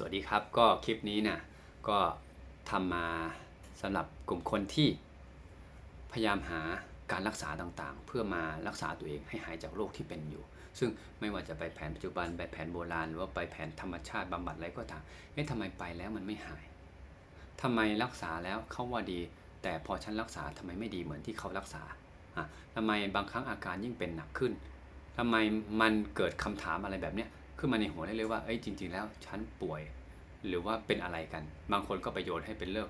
สวัสดีครับก็คลิปนี้นี่ยก็ทำมาสำหรับกลุ่มคนที่พยายามหาการรักษาต่างๆ เพื่อมารักษาตัวเองให้หายจากโรคที่เป็นอยู่ ซึ่งไม่ว่าจะไปแผนปัจจุบันไปแผนโบราณ หรือว่าไปแผนธรรมชาติบำบัดอะไรก็ตามเอ๊ะทำไมไปแล้วมันไม่หายทำไมรักษาแล้วเขาว่าดี แต่พอฉันรักษาทำไมไม่ดีเหมือนที่เขารักษาอะทำไมบางครั้งอาการยิ่งเป็นหนักขึ้นทำไมมันเกิดคำถามอะไรแบบเนี้ย ขึ้นมาในหัวได้เลยว่าเอ้ยจริง ๆ แล้วฉันป่วย หรือว่าเป็นอะไรกัน บางคนก็ไปโยชน์ให้เป็นเรื่อง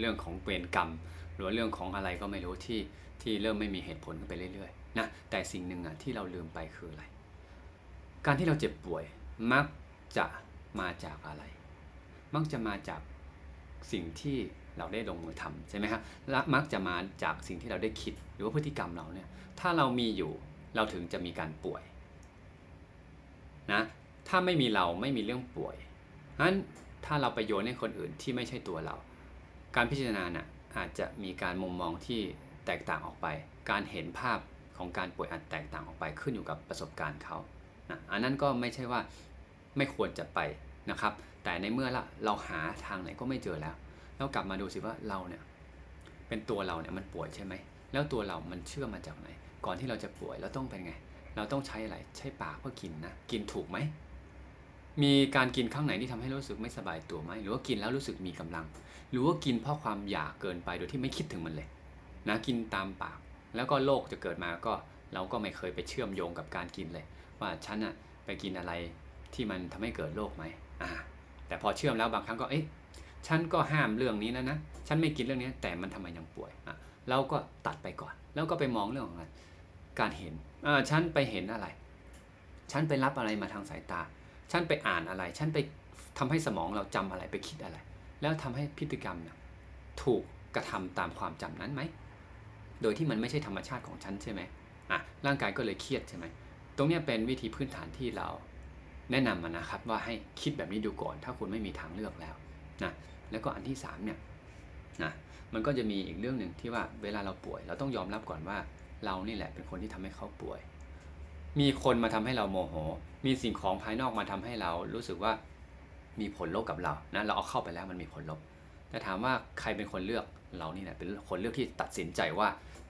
เรื่องของเวรกรรม หรือว่าเรื่องของอะไรก็ไม่รู้ที่ที่เริ่มไม่มีเหตุผลขึ้นไปเรื่อยๆนะแต่สิ่งหนึ่งอะที่เราลืมไปคืออะไร การที่เราเจ็บป่วยมักจะมาจากอะไร มักจะมาจากสิ่งที่เราได้ลงมือทำใช่ไหมครับและมักจะมาจากสิ่งที่เราได้คิดหรือว่าพฤติกรรมเราเนี่ยถ้าเรามีอยู่เราถึงจะมีการป่วยนะ ถ้าไม่มีเราไม่มีเรื่องป่วยนั้นถ้าเราไปโยนให้คนอื่นที่ไม่ใช่ตัวเรา การพิจารณาน่ะอาจจะมีการมุมมองที่แตกต่างออกไป การเห็นภาพของการป่วยอาจแตกต่างออกไปขึ้นอยู่กับประสบการณ์เขานะอันนั้นก็ไม่ใช่ว่าไม่ควรจะไปนะครับ แต่ในเมื่อละเราหาทางไหนก็ไม่เจอแล้วแล้วกลับมาดูสิว่าเราเนี่ยเป็นตัวเราเนี่ยมันป่วยใช่ไหม แล้วตัวเรามันเชื่อมาจากไหน ก่อนที่เราจะป่วยเราต้องเป็นไง เราต้องใช้อะไร ใช้ปากเพื่อกินนะ กินถูกไหม มีการกินข้างไหนที่ทำให้รู้สึกไม่สบายตัวไหมหรือว่ากินแล้วรู้สึกมีกำลัง หรือว่ากินเพราะความอยากเกินไปโดยที่ไม่คิดถึงมันเลยนะกินตามปาก แล้วก็โรคจะเกิดมาก็เราก็ไม่เคยไปเชื่อมโยงกับการกินเลย ว่าฉันอะไปกินอะไรที่มันทำให้เกิดโรคไหมอ่าแต่พอเชื่อมแล้วบางครั้งก็เอ๊ะฉันก็ห้ามเรื่องนี้แล้วนะฉันไม่กินเรื่องนี้แต่มันทำไมยังป่วยอะเราก็ตัดไปก่อน แล้วก็ไปมองเรื่องของการเห็นอ่าฉันไปเห็นอะไร ฉันไปรับอะไรมาทางสายตา ฉันไปอ่านอะไร ฉันไปทำให้สมองเราจำอะไรไปคิดอะไร แล้วทำให้พฤติกรรมเนี่ยถูกกระทำตามความจำนั้นไหม โดยที่มันไม่ใช่ธรรมชาติของฉันใช่ไหมอะร่างกายก็เลยเครียดใช่ไหม ตรงนี้เป็นวิธีพื้นฐานที่เราแนะนำมานะครับว่าให้คิดแบบนี้ดูก่อน ถ้าคุณไม่มีทางเลือกแล้วนะแล้วก็อันที่สามเนี่ยนะมันก็จะมีอีกเรื่องหนึ่งที่ว่าเวลาเราป่วย เราต้องยอมรับก่อนว่าเรานี่แหละเป็นคนที่ทำให้เขาป่วย มีคนมาทำให้เราโมโห มีสิ่งของภายนอกมาทำให้เรารู้สึกว่ามีผลลบกับเรานะเราเอาเข้าไปแล้วมันมีผลลบแต่ถามว่าใครเป็นคนเลือกเรานี่แหละเป็นคนเลือกที่ตัดสินใจว่า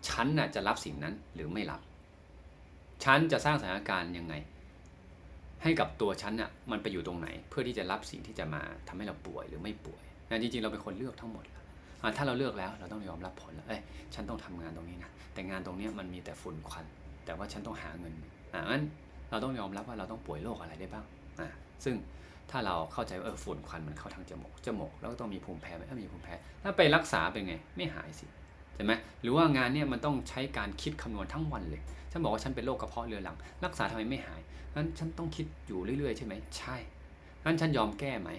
ฉันน่ะจะรับสิ่งนั้นหรือไม่รับ ฉันจะสร้างสถานการณ์ยังไง ให้กับตัวฉันน่ะมันไปอยู่ตรงไหน เพื่อที่จะรับสิ่งที่จะมาทำให้เราป่วยหรือไม่ป่วยนะจริงๆเราเป็นคนเลือกทั้งหมดถ้าเราเลือกแล้วเราต้องยอมรับผลแล้วเอ้ยฉันต้องทำงานตรงนี้นะแต่งานตรงนี้มันมีแต่ฝุ่นควัน แต่ว่าฉันต้องหาเงิน อ่างั้นเราต้องยอมรับว่าเราต้องป่วยโรคอะไรได้บ้างอ่าซึ่งถ้าเราเข้าใจว่าเออฝุ่นควันมันเข้าทางจมูกจมูกแล้วก็ต้องมีภูมิแพ้ไหมถ้ามีภูมิแพ้ถ้าไปรักษาเป็นไงไม่หายสิใช่ไหมหรือว่างานเนี่ยมันต้องใช้การคิดคำนวณทั้งวันเลยฉันบอกว่าฉันเป็นโรคกระเพาะเรื้อรัง รักษาทำไมไม่หายงั้นฉันต้องคิดอยู่เรื่อยๆ ใช่ไหมใช่งั้นฉันยอมแก้ไหม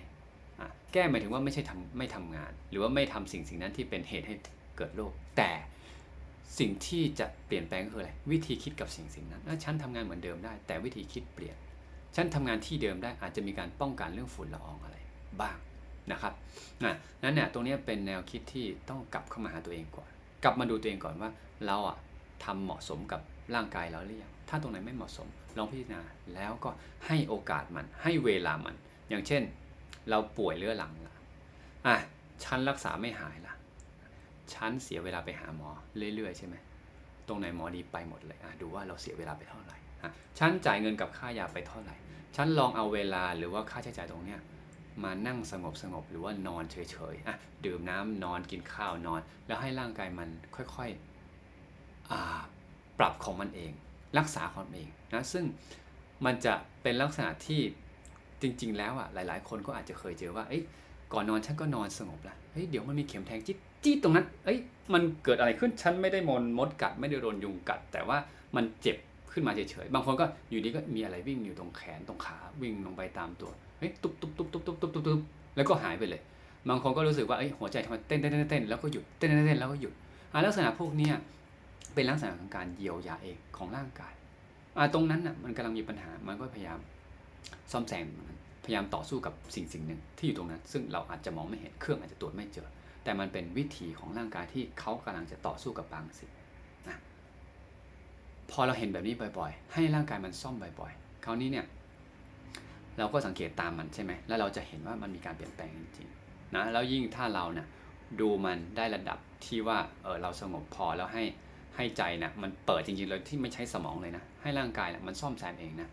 แก้หมายถึงว่าไม่ใช่ทำไม่ทำงาน หรือว่าไม่ทำสิ่งสิ่งนั้นที่เป็นเหตุให้เกิดโรคแต่ สิ่งที่จะเปลี่ยนแปลงคืออะไรวิธีคิดกับสิ่งสิ่งนั้นฉันทำงานเหมือนเดิมได้ แต่วิธีคิดเปลี่ยนฉันทำงานที่เดิมได้อาจจะมีการป้องกันเรื่องฝุ่นละอองอะไรบ้างนะครับนะนั้นเนี่ยตรงนี้เป็นแนวคิดที่ต้องกลับเข้ามาหาตัวเองก่อน กลับมาดูตัวเองก่อนว่า เราอะทำเหมาะสมกับร่างกายเราหรือยังถ้าตรงไหนไม่เหมาะสมลองพิจารณาแล้วก็ให้โอกาสมัน ให้เวลามัน อย่างเช่น เราป่วยเรื้อรังละอะฉันรักษาไม่หายละ ฉันเสียเวลาไปหาหมอเรื่อยๆ ใช่ไหมตรงไหนหมอดีไปหมดเลยอะดูว่าเราเสียเวลาไปเท่าไหร่อะฉันจ่ายเงินกับค่ายาไปเท่าไหร่ฉันลองเอาเวลาหรือว่าค่าใช้จ่ายตรงเนี้ยมานั่งสงบสงบๆหรือว่านอนเฉยๆอะดื่มน้ำนอนกินข้าวนอน แล้วให้ร่างกายมันค่อยๆปรับของมันเอง รักษาของมันเองนะซึ่งมันจะเป็นลักษณะที่จริง ๆ แล้วอะหลาย ๆ คนก็อาจจะเคยเจอว่าเอ้ยก่อนนอนฉันก็นอนสงบล้วเฮ้ยเดี๋ยวมันมีเข็มแทงจี๊ด จี้ตรงนั้น เอ้ย มันเกิดอะไรขึ้น ฉันไม่ได้มนมดกัด ไม่ได้โดนยุงกัด แต่ว่ามันเจ็บขึ้นมาเฉยๆ บางคนก็อยู่ดีก็มีอะไรวิ่งอยู่ตรงแขนตรงขาวิ่งลงไปตามตัว เฮ้ย ตุ๊บตุ๊บตุ๊บตุ๊บตุ๊บตุ๊บตุ๊บแล้วก็หายไปเลย บางคนก็รู้สึกว่าเอ้ย หัวใจทำไมเต้นเต้นเต้นแล้วก็หยุด เต้นเต้นแล้วก็หยุดอ่าลักษณะพวกนี้เป็นลักษณะของการเยียวยาเองของร่างกายอ่าตรงนั้นน่ะมันกำลังมีปัญหา มันก็พยายามซ่อมแซม พยายามต่อสู้กับสิ่งสิ่งหนึ่งที่อยู่ตรงนั้น ซึ่งเราอาจจะมองไม่เห็น เครื่องอาจจะตรวจไม่เจอ แต่มันเป็นวิธีของร่างกายที่เขากำลังจะต่อสู้กับบางสิ่งนะพอเราเห็นแบบนี้บ่อยๆ ให้ร่างกายมันซ่อมบ่อยๆ คราวนี้เนี่ยเราก็สังเกตตามมันใช่ไหมแล้วเราจะเห็นว่ามันมีการเปลี่ยนแปลงจริงๆนะแล้วยิ่งถ้าเราเนี่ยดูมันได้ระดับที่ว่าเออเราสงบพอแล้วให้ให้ใจเนี่ยมันเปิดจริงๆเลยที่ไม่ใช้สมองเลยนะให้ร่างกายเนี่ยมันซ่อมแซมเองนะ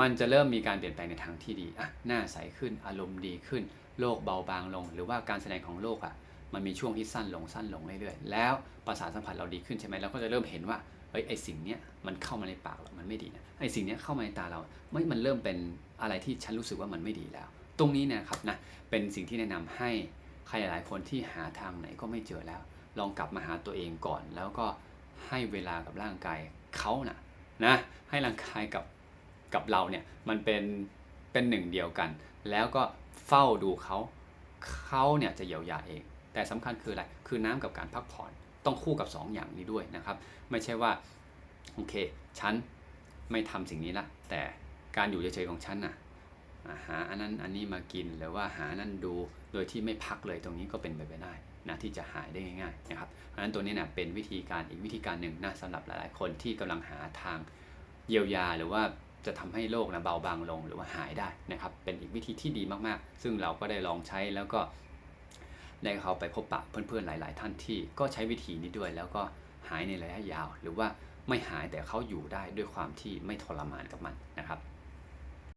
มันจะเริ่มมีการเปลี่ยนแปลงในทางที่ดีอะหน้าใสขึ้นอารมณ์ดีขึ้นโรคเบาบางลง หรือว่าการแสดงของโรคอะ มันมีช่วงที่สั้นลงสั้นลงเรื่อยๆ แล้วประสาทสัมผัสเราดีขึ้นใช่ไหมเราก็จะเริ่มเห็นว่าเอ้ยไอสิ่งเนี้ยมันเข้ามาในปากเรา มันไม่ดีนะไอสิ่งเนี้ยเข้ามาในตาเราไม่มันเริ่มเป็นอะไรที่ฉันรู้สึกว่ามันไม่ดีแล้ว ตรงนี้เนะครับนะเป็นสิ่งที่แนะนำให้ใครหลายคนที่หาทางไหนก็ไม่เจอแล้ว ลองกลับมาหาตัวเองก่อน แล้วก็ให้เวลากับร่างกายเขานะนะให้ร่างกายกับกับเราเนี่ยมันเป็นเป็นหนึ่งเดียวกัน แล้วก็เฝ้าดูเขาเขาเนี่ยจะเยียวยาเอง แต่สำคัญคืออะไร คือน้ำกับการพักผ่อนต้องคู่กับสองอย่างนี้ด้วยนะครับ ไม่ใช่ว่าโอเคฉันไม่ทำสิ่งนี้ละ แต่การอยู่เฉยๆของฉันน่ะหาอันนั้นอันนี้มากินหรือว่าหานั่นดูโดยที่ไม่พักเลยตรงนี้ก็เป็นไปไม่ได้นะที่จะหายได้ง่ายๆนะครับ เพราะฉะนั้นตัวนี้นะเป็นวิธีการอีกวิธีการหนึ่งนะสำหรับหลายๆ คนที่กำลังหาทางเยียวยาหรือว่าจะทำให้โรคนะเบาบางลงหรือว่าหายได้นะครับ เป็นอีกวิธีที่ดีมากๆ ซึ่งเราก็ได้ลองใช้แล้วก็ ได้เขาไปพบปะเพื่อนๆหลาย ๆ ท่านที่ก็ใช้วิธีนี้ด้วย แล้วก็หายในระยะยาว หรือว่าไม่หายแต่เขาอยู่ได้ด้วยความที่ไม่ทรมานกับมันนะครับ